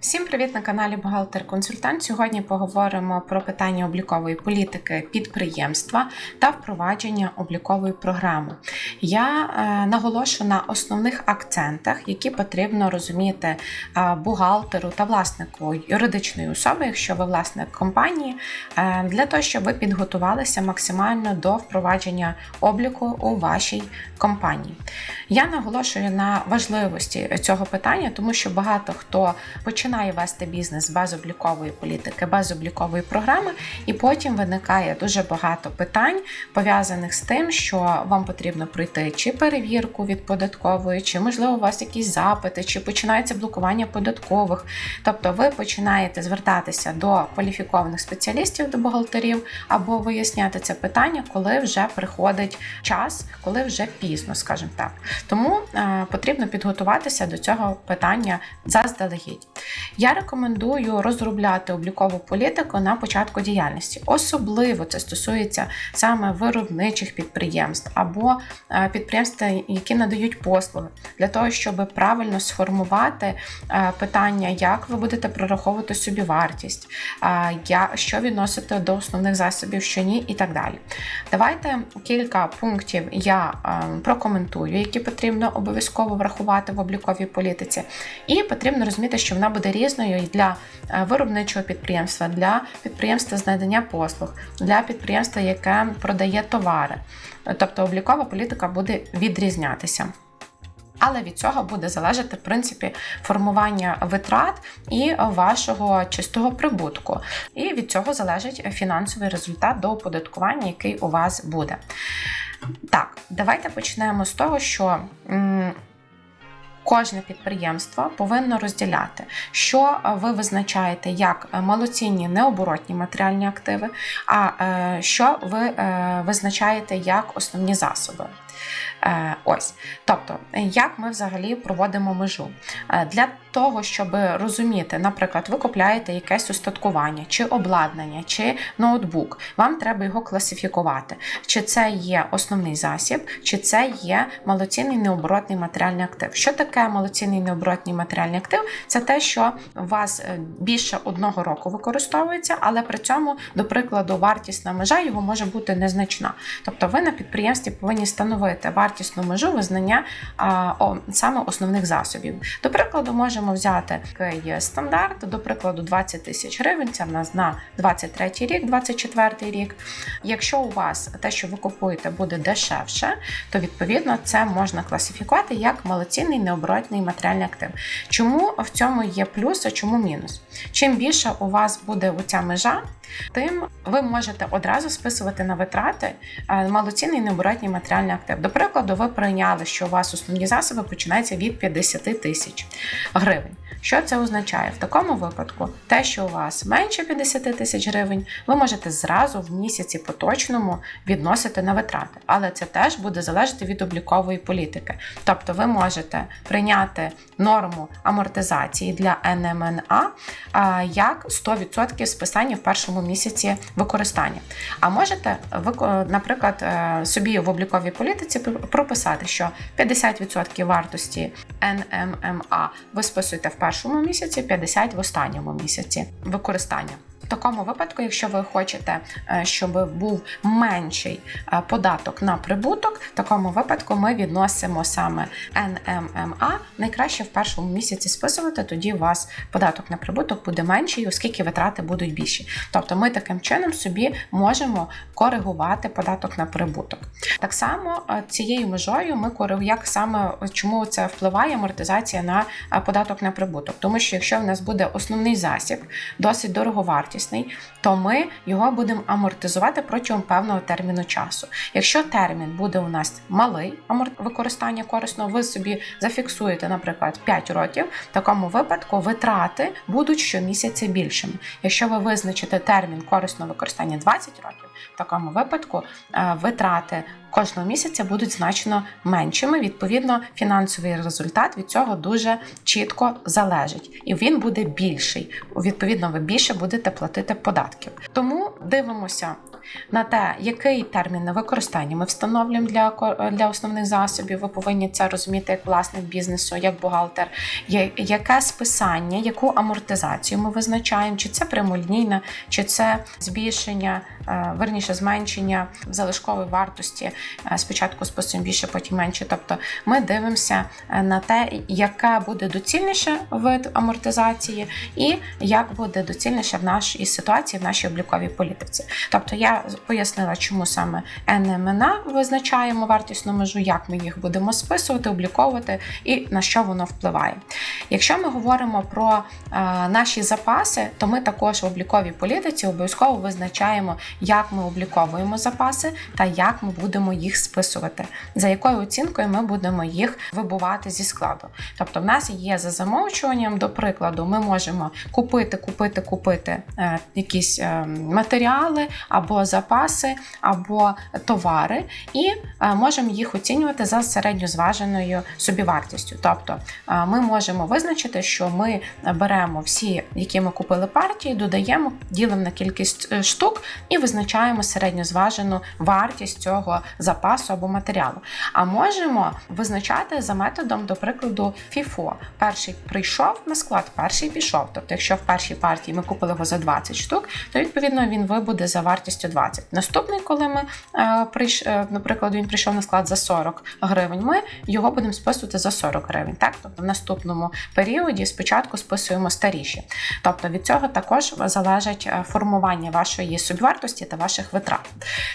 Всім привіт на каналі Бухгалтер Консультант. Сьогодні поговоримо про питання облікової політики підприємства та впровадження облікової програми. Я е, наголошу на основних акцентах, які потрібно розуміти е, бухгалтеру та власнику юридичної особи, якщо ви власник компанії, е, для того, щоб ви підготувалися максимально до впровадження обліку у вашій компанії. Я наголошую на важливості цього питання, тому що багато хто починає вести бізнес без облікової політики, без облікової програми, і потім виникає дуже багато питань, пов'язаних з тим, що вам потрібно пройти чи перевірку від податкової, чи можливо у вас якісь запити, чи починається блокування податкових. Тобто ви починаєте звертатися до кваліфікованих спеціалістів, до бухгалтерів, або виясняти це питання, коли вже приходить час, коли вже пізно, скажімо так. Тому е, потрібно підготуватися до цього питання заздалегідь. Я рекомендую розробляти облікову політику на початку діяльності. Особливо це стосується саме виробничих підприємств або е, підприємств, які надають послуги, для того, щоб правильно сформувати е, питання, як ви будете прораховувати собі вартість, е, що відносите до основних засобів, що ні, і так далі. Давайте кілька пунктів я прокоментую, які потрібно обов'язково врахувати в обліковій політиці. І потрібно розуміти, що вона буде різною і для е, виробничого підприємства, для підприємства з надання послуг, для підприємства, яке продає товари. Тобто облікова політика буде відрізнятися. Але від цього буде залежати в принципі формування витрат і вашого чистого прибутку. І від цього залежить фінансовий результат до оподаткування, який у вас буде. Так, давайте почнемо з того, що кожне підприємство повинно розділяти, що ви визначаєте як малоцінні необоротні матеріальні активи, а е, що ви е, визначаєте як основні засоби. Е, Ось, тобто, як ми взагалі проводимо межу Е, для того, щоб розуміти, наприклад, ви купляєте якесь устаткування, чи обладнання, чи ноутбук, вам треба його класифікувати, чи це є основний засіб, чи це є малоцінний необоротний матеріальний актив. Що таке малоцінний необоротний матеріальний актив? Це те, що у вас е, більше одного року використовується, але при цьому, до прикладу, вартісна межа його може бути незначна. Тобто, ви на підприємстві повинні встановити вартісну межу визнання а, о, саме основних засобів. До прикладу, можемо взяти такий стандарт, до прикладу, 20 тисяч гривень. Це в нас на 23 рік, 24 рік. Якщо у вас те, що ви купуєте, буде дешевше, то відповідно це можна класифікувати як малоцінний необоротний матеріальний актив. Чому в цьому є плюс, а чому мінус? Чим більше у вас буде оця межа, тим ви можете одразу списувати на витрати е, малоцінний необоротний матеріальний актив. До прикладу, ви прийняли, що у вас основні засоби починаються від 50 тисяч гривень. Що це означає? В такому випадку, те, що у вас менше 50 тисяч гривень, ви можете зразу в місяці поточному відносити на витрати. Але це теж буде залежати від облікової політики. Тобто ви можете прийняти норму амортизації для НМНА як 100% списання в першому місяці використання. А можете, наприклад, е, собі в обліковій політиці прописати, що 50% вартості НММА ви списуєте в першому місяці, 50% в останньому місяці використання. В такому випадку, якщо ви хочете, е, щоб був менший е, податок на прибуток, в такому випадку ми відносимо саме НММА найкраще в першому місяці списувати, тоді у вас податок на прибуток буде менший, оскільки витрати будуть більші. Тобто ми таким чином собі можемо коригувати податок на прибуток. Так само е, цією межою ми як саме чому це впливає амортизація на податок на прибуток. Тому що якщо в нас буде основний засіб, досить дороговартісний, то ми його будемо амортизувати протягом певного терміну часу. Якщо термін буде у нас малий використання корисного, ви собі зафіксуєте, наприклад, 5 років, в такому випадку витрати будуть щомісяця більшими. Якщо ви визначите термін корисного використання 20 років, в такому випадку е, витрати кожного місяця будуть значно меншими. Відповідно, фінансовий результат від цього дуже чітко залежить, і він буде більший. Відповідно, ви більше будете платити податків. Тому дивимося на те, який термін на використання ми встановлюємо для для основних засобів. Ви повинні це розуміти як власник бізнесу, як бухгалтер, яке списання, яку амортизацію ми визначаємо, чи це прямолінійне, чи це збільшення, е, верніше зменшення залишкової вартості. Е, Спочатку списуємо більше, потім менше. Тобто ми дивимося е, на те, яка буде доцільніше вид амортизації, і як буде доцільніше в нашій ситуації, в нашій обліковій політиці. Тобто я пояснила, чому саме НМНА визначаємо вартісну межу, як ми їх будемо списувати, обліковувати і на що воно впливає. Якщо ми говоримо про е, наші запаси, то ми також в обліковій політиці обов'язково визначаємо, як ми обліковуємо запаси та як ми будемо їх списувати, за якою оцінкою ми будемо їх вибувати зі складу. Тобто, в нас є за замовчуванням, до прикладу, ми можемо купити, купити, купити е, якісь е, матеріали або запаси, або товари, і е, можемо їх оцінювати за середньозваженою собівартістю. Тобто е, ми можемо визначити, що ми беремо всі, які ми купили партії, додаємо, ділимо на кількість е, штук і визначаємо середньозважену вартість цього запасу або матеріалу. А можемо визначати за методом, до прикладу, FIFO. Перший прийшов на склад, перший пішов. Тобто, якщо в першій партії ми купили його за 20 штук, то відповідно він вибуде за вартістю 20. Наступний, коли ми е, прийш, е, наприклад, він прийшов на склад за 40 гривень, ми його будемо списувати за 40 гривень. Так, тобто в наступному періоді спочатку списуємо старіші. Тобто від цього також залежить е, формування вашої собівартості та ваших витрат.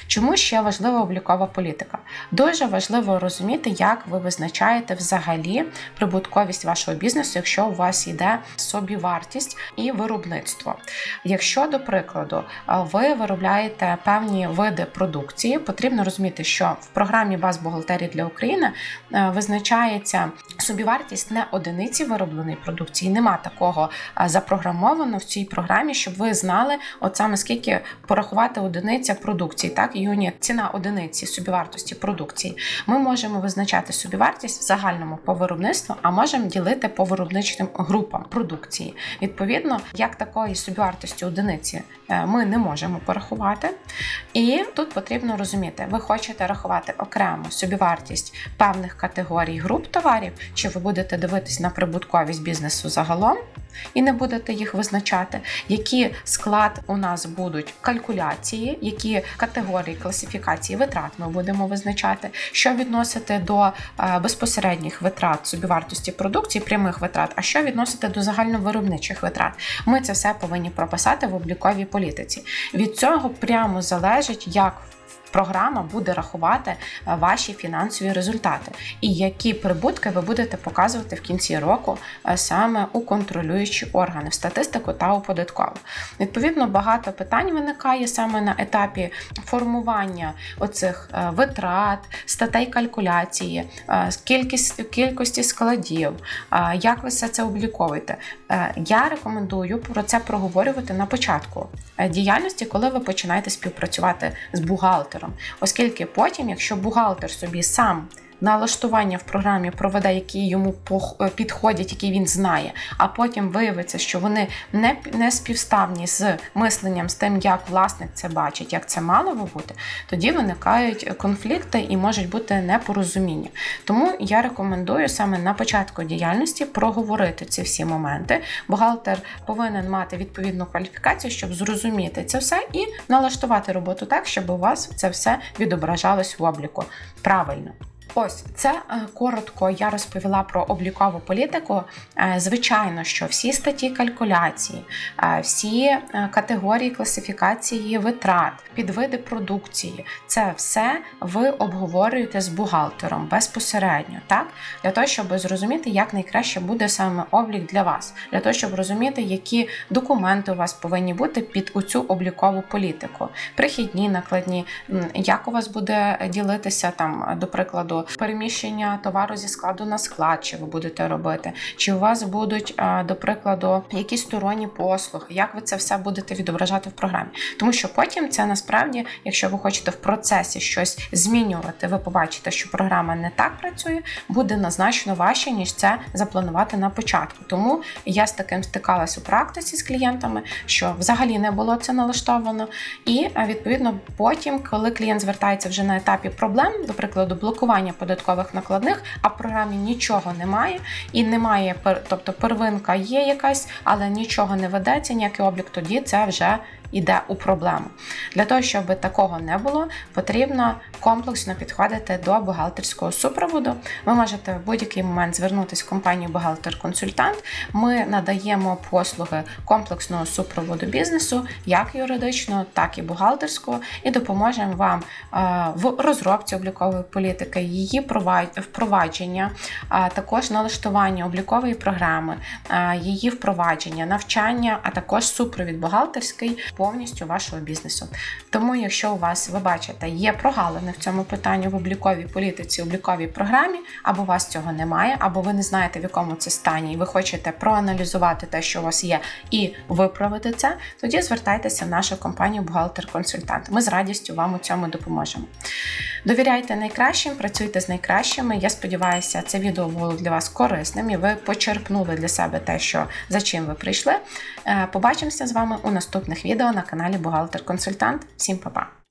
Чому ще важлива облікова політика? Дуже важливо розуміти, як ви визначаєте взагалі прибутковість вашого бізнесу, якщо у вас йде собівартість і виробництво. Якщо, до прикладу, ви виробляєте певні види продукції, потрібно розуміти, що в програмі баз бухгалтерії для України визначається собівартість не одиниці виробленої продукції. Нема такого запрограмовано в цій програмі, щоб ви знали, от саме скільки порахувати одиниця продукції, так юніт, ціна одиниці собівартості продукції. Ми можемо визначати собівартість в загальному по виробництву, а можемо ділити по виробничим групам продукції. Відповідно, як такої собівартості одиниці е, ми не можемо порахувати. І тут потрібно розуміти, ви хочете рахувати окремо собівартість певних категорій груп товарів, чи ви будете дивитись на прибутковість бізнесу загалом і не будете їх визначати, які склад у нас будуть калькуляції, які категорії класифікації витрат ми будемо визначати, що відносити до е, безпосередніх витрат собівартості продукції, прямих витрат, а що відносити до загальновиробничих витрат. Ми це все повинні прописати в обліковій політиці. Від цього прямо залежить, як програма буде рахувати е, ваші фінансові результати, і які прибутки ви будете показувати в кінці року е, саме у контролюючі органи в статистику та у податкову. Відповідно, багато питань виникає саме на етапі формування оцих е, витрат, статей калькуляції, кількість кількості складів, як ви все це обліковуєте. Я рекомендую про це проговорювати на початку діяльності, коли ви починаєте співпрацювати з бухгалтером, оскільки потім, якщо бухгалтер собі сам налаштування в програмі проведе, які йому е, підходять, які він знає, а потім виявиться, що вони не, не співставні з мисленням, з тим, як власник це бачить, як це мало би бути, тоді виникають конфлікти і можуть бути непорозуміння. Тому я рекомендую саме на початку діяльності проговорити ці всі моменти. Бухгалтер повинен мати відповідну кваліфікацію, щоб зрозуміти це все і налаштувати роботу так, щоб у вас це все відображалось в обліку правильно. Ось це е, коротко я розповіла про облікову політику. Е, Звичайно, що всі статті калькуляції, е, всі категорії класифікації витрат, підвиди продукції це все ви обговорюєте з бухгалтером безпосередньо, так? Для того, щоб зрозуміти, як найкраще буде саме облік для вас, для того, щоб розуміти, які документи у вас повинні бути під оцю облікову політику, прихідні, накладні, як у вас буде ділитися там, до прикладу, переміщення товару зі складу на склад, чи ви будете робити, чи у вас будуть, е, до прикладу, якісь сторонні послуги, як ви це все будете відображати в програмі. Тому що потім це насправді, якщо ви хочете в процесі щось змінювати, ви побачите, що програма не так працює, буде назначено важче, ніж це запланувати на початку. Тому я з таким стикалась у практиці з клієнтами, що взагалі не було це налаштовано. І е, відповідно потім, коли клієнт звертається вже на етапі проблем, до прикладу, блокування податкових накладних, а в програмі нічого немає, і немає тобто первинка є якась, але нічого не ведеться, ніякий облік, тоді це вже йде у проблему. Для того, щоб такого не було, потрібно комплексно підходити до бухгалтерського супроводу. Ви можете в будь-який момент звернутися в компанію бухгалтер-консультант. Ми надаємо послуги комплексного супроводу бізнесу, як юридичного, так і бухгалтерського, і допоможемо вам е, в розробці облікової політики, її впровадження, також налаштування облікової програми, е, її впровадження, навчання, а також супровід бухгалтерський повністю вашого бізнесу. Тому, якщо у вас ви бачите, є прогалини в цьому питанні в обліковій політиці, обліковій програмі, або у вас цього немає, або ви не знаєте, в якому це стані, і ви хочете проаналізувати те, що у вас є, і виправити це, тоді звертайтеся в нашу компанію бухгалтер-консультант. Ми з радістю вам у цьому допоможемо. Довіряйте найкращим, працюйте з найкращими. Я сподіваюся, це відео було для вас корисним і ви почерпнули для себе те, що за чим ви прийшли. Е, Побачимося з вами у наступних відео на каналі Бухгалтер Консультант. Всім па-па!